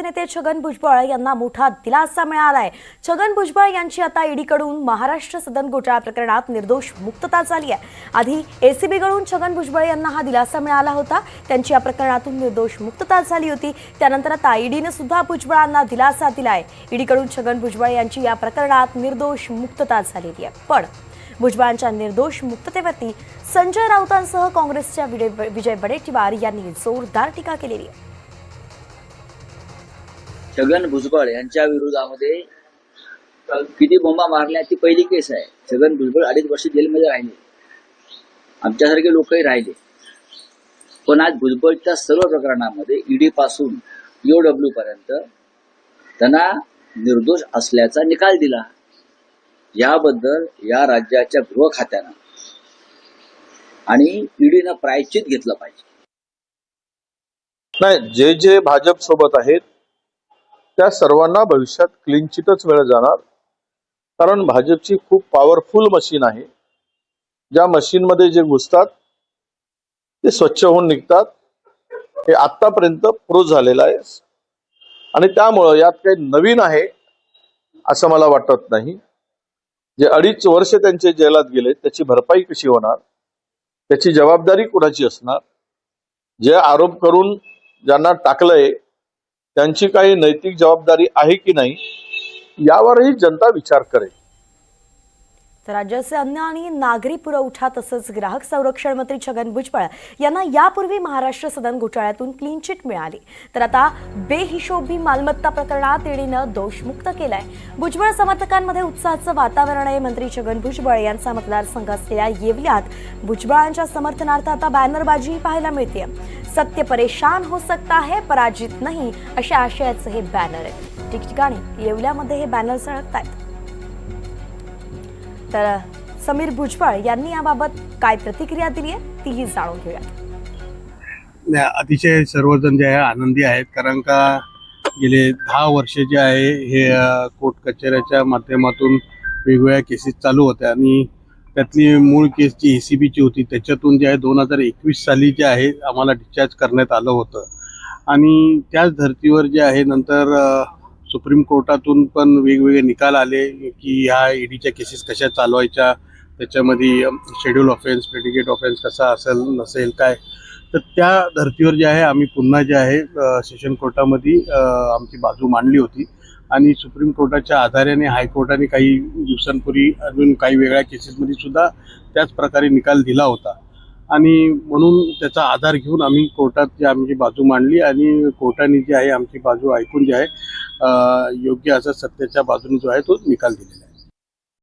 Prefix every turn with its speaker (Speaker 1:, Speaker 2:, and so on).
Speaker 1: नेते छगन भुजबळ यांना मोठा दिलासा मिळालाय. छगन भुजबळ यांची आता ईडीकडून महाराष्ट्र सदन घोटाळा प्रकरणात निर्दोष मुक्तता झाली आहे. आधी एसीबीकडून छगन भुजबळ यांना हा दिलासा मिळाला होता. त्यांची या प्रकरणातून निर्दोष मुक्तता झाली होती. त्यानंतर आता ईडीनं सुद्धा भुजबळांना दिलासा दिलाय. ईडीकडून छगन भुजबळ यांची या प्रकरणात निर्दोष मुक्तता झालेली आहे. पण भुजबळांच्या निर्दोष मुक्ततेवरती संजय राऊतांसह काँग्रेसच्या विजय विजय वडेट्टीवार यांनी जोरदार टीका केलेली आहे.
Speaker 2: छगन भुजबळ यांच्या विरोधामध्ये किती बोंबा मारल्या ती पहिली केस आहे. छगन भुजबळ अडीच वर्ष जेलमध्ये राहिले. आमच्यासारखे लोकही राहिले. पण आज भुजबळच्या सर्व प्रकरणामध्ये ईडी पासून ईओडब्ल्यू पर्यंत त्यांना निर्दोष असल्याचा निकाल दिला. याबद्दल या राज्याच्या गृह खात्यानं आणि ईडीनं प्रायश्चित घेतलं पाहिजे.
Speaker 3: नाही जे जे भाजप सोबत आहेत त्या सर्वांना भविष्यात क्लीन चिटच वेळ जाणार. कारण भाजपची खूप पॉवरफुल मशीन आहे. ज्या मशीनमध्ये जे घुसतात ते स्वच्छ होऊन निघतात. हे आतापर्यंत प्रूव्ह झालेलं आहे. आणि त्यामुळं यात काही नवीन आहे असं मला वाटत नाही. जे अडीच वर्ष त्यांचे जेलात गेले त्याची भरपाई कशी होणार? त्याची जबाबदारी कुणाची असणार? जे आरोप करून ज्यांना टाकलंय त्यांची काही नैतिक जबाबदारी आहे की नाही यावरही जनता विचार करेल.
Speaker 1: तर राज्याचे अन्न आणि नागरी पुरवठा तसंच ग्राहक संरक्षण मंत्री छगन भुजबळ यांना यापूर्वी महाराष्ट्र सदन घोटाळ्यातून क्लीन चिट मिळाली. तर आता बेहिशोबी मालमत्ता प्रकरणात ईडीनं दोषमुक्त केलाय. भुजबळ समर्थकांमध्ये उत्साहाचं वातावरण आहे. मंत्री छगन भुजबळ यांचा मतदारसंघ असलेल्या येवल्यात. भुजबळांच्या समर्थनार्थ आता बॅनरबाजीही पाहायला मिळते सत्य परेशान हो सकता है पराजित नाही अशा आशयाचं हे बॅनर आहे ठिकठिकाणी येवल्यामध्ये हे बॅनर झळकत आहेत तर समीर भुजबळ यांनी याबाबत काय प्रतिक्रिया दिली आहे तीही जाणून घेऊया
Speaker 4: अतिशय सर्वजण जे आहे आनंदी आहेत कारण का गेले दहा वर्ष जे आहे हे कोर्ट कचेऱ्याच्या माध्यमातून वेगवेगळ्या केसेस चालू होत्या आणि त्यातली मूळ केस जी ए सी बीची होती. त्याच्यातून जे आहे दोन हजार एकवीस साली जे आहे आम्हाला डिस्चार्ज करण्यात आलं होतं. आणि त्याच धर्तीवर जे आहे नंतर सुप्रीम कोर्टातून पण वेगवेगळे निकाल आले की ह्या ईडीच्या केसेस कशा चालवायच्या त्याच्यामध्ये शेड्यूल ऑफेन्स प्रेडिकेट ऑफेन्स कसा असेल नसेल काय? तर त्या धर्तीवर जे आहे आम्ही पुन्हा जे आहे सेशन कोर्टामध्ये आमची बाजू मांडली होती. आणि सुप्रीम कोर्टाच्या आधाराने हायकोर्टाने काही दिवसांपूर्वी अजून काही वेगळ्या केसेसमध्ये सुद्धा त्याच प्रकारे निकाल दिला होता. आणि म्हणून त्याचा आधार घेऊन आम्ही कोर्टात जे आमची बाजू मांडली आणि कोर्टाने जी आहे आमची बाजू ऐकून जी आहे योग्य असा सत्याच्या बाजूने जो आहे तो निकाल दिलेला आहे.